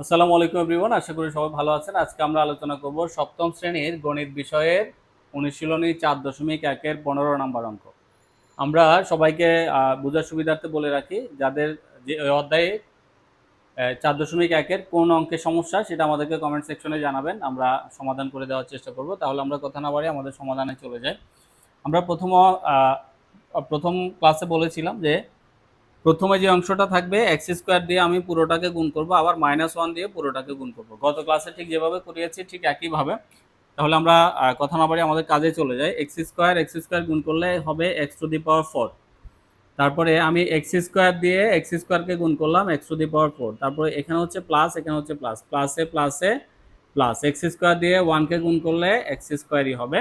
আসসালামু আলাইকুম এভরিওয়ান, আশা করি সবাই ভালো আছেন। আজকে আমরা আলোচনা করব সপ্তম শ্রেণির গণিত বিষয়ের অনুশীলনী চার দশমিক একের পনেরো নম্বর অঙ্ক। আমরা সবাইকে বোঝার সুবিধার্থে বলে রাখি, যাদের যে অধ্যায়ে চার দশমিক একের কোন অঙ্কের সমস্যা সেটা আমাদেরকে কমেন্ট সেকশনে জানাবেন, আমরা সমাধান করে দেওয়ার চেষ্টা করব। তাহলে আমরা কথা না বাড়ি আমাদের সমাধানে চলে যাই। আমরা প্রথম প্রথম ক্লাসে বলেছিলাম যে প্রথমে যে অংশটা থাকবে এক্স স্কোয়ার দিয়ে আমি পুরোটাকে গুণ করব, আবার মাইনাস ওয়ান দিয়ে পুরোটাকে গুণ করব। গত ক্লাসে ঠিক যেভাবে করিয়েছি, ঠিক একইভাবে। তাহলে আমরা কথা না বাড়ি আমাদের কাজে চলে যাই। এক্স স্কোয়ার এক্স স্কোয়ার গুণ করলে হবে x to the power four তারপরে আমি এক্স স্কোয়ার দিয়ে এক্স স্কোয়ারকে গুণ করলাম x to the power four তারপরে এখানে হচ্ছে প্লাস এখানে হচ্ছে প্লাস প্লাসে প্লাসে প্লাস এক্স স্কোয়ার দিয়ে ওয়ানকে গুণ করলে এক্স স্কোয়ারই হবে।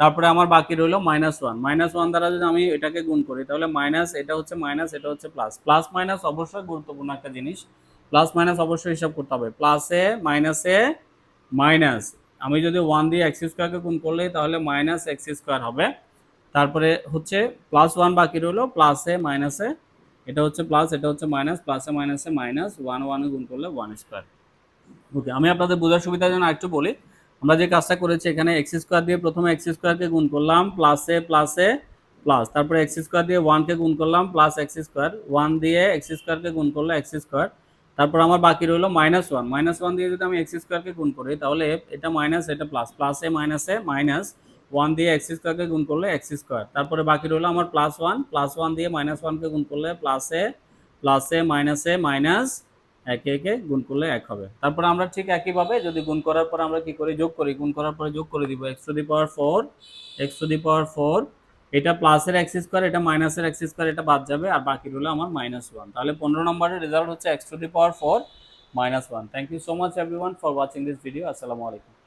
তারপরে আমার বাকি রইল মাইনাস ওয়ান মাইনাস ওয়ান দ্বারা যদি আমি এটাকে গুণ করি, তাহলে মাইনাস এটা হচ্ছে মাইনাস এটা হচ্ছে প্লাস প্লাস মাইনাস অবশ্যই গুরুত্বপূর্ণ একটা জিনিস। প্লাস মাইনাস অবশ্যই হিসাব করতে হবে। প্লাসে মাইনাসে মাইনাস আমি যদি ওয়ান দিয়ে এক্স স্কোয়ারকে গুণ করলে, তাহলে মাইনাস এক্স স্কোয়ার হবে। তারপরে হচ্ছে প্লাস ওয়ান বাকি রইল প্লাসে মাইনাসে এটা হচ্ছে প্লাস এটা হচ্ছে মাইনাস প্লাসে মাইনাসে মাইনাস ওয়ান ওয়ানে গুণ করলে ওয়ান স্কোয়ার ওকে আমি আপনাদের বোঝার সুবিধার জন্য একটু বলি। আমরা যে কাজটা করেছি, এখানে এক্স স্কোয়ার দিয়ে প্রথমে এক্স স্কোয়ারকে গুণ করলাম প্লাসে প্লাসে প্লাস তারপরে এক্স স্কোয়ার দিয়ে ওয়ানকে গুণ করলাম প্লাস এক্স স্কোয়ার ওয়ান দিয়ে এক্স স্কোয়ারকে গুণ করলে এক্স স্কোয়ার তারপর আমার বাকি রইল মাইনাস ওয়ান মাইনাস ওয়ান দিয়ে যদি আমি এক্স স্কোয়ারকে গুণ করি, তাহলে এটা মাইনাস এটা প্লাস প্লাসে মাইনাসে মাইনাস ওয়ান দিয়ে এক্স স্কোয়ারকে গুণ করলে এক্স স্কোয়ার তারপরে বাকি রইল আমার প্লাস ওয়ান প্লাস ওয়ান দিয়ে মাইনাস ওয়ানকে গুণ করলে প্লাসে প্লাসে মাইনাসে মাইনাস একে একে গুণ করলে এক হবে। তারপরে আমরা ঠিক একইভাবে যদি গুণ করার পর আমরা কি করি? যোগ করি। গুণ করার পরে যোগ করে দিব। X to the power four x to the power four এটা প্লাসের এক্স স্কোয়ার এটা মাইনাসের এক্স স্কোয়ার এটা বাদ যাবে। আর বাকি রইল আমার মাইনাস ওয়ান তাহলে পনেরো নম্বরের রেজাল্ট হচ্ছে x to the power four minus one thank you so much everyone for watching this video আসসালামু আলাইকুম।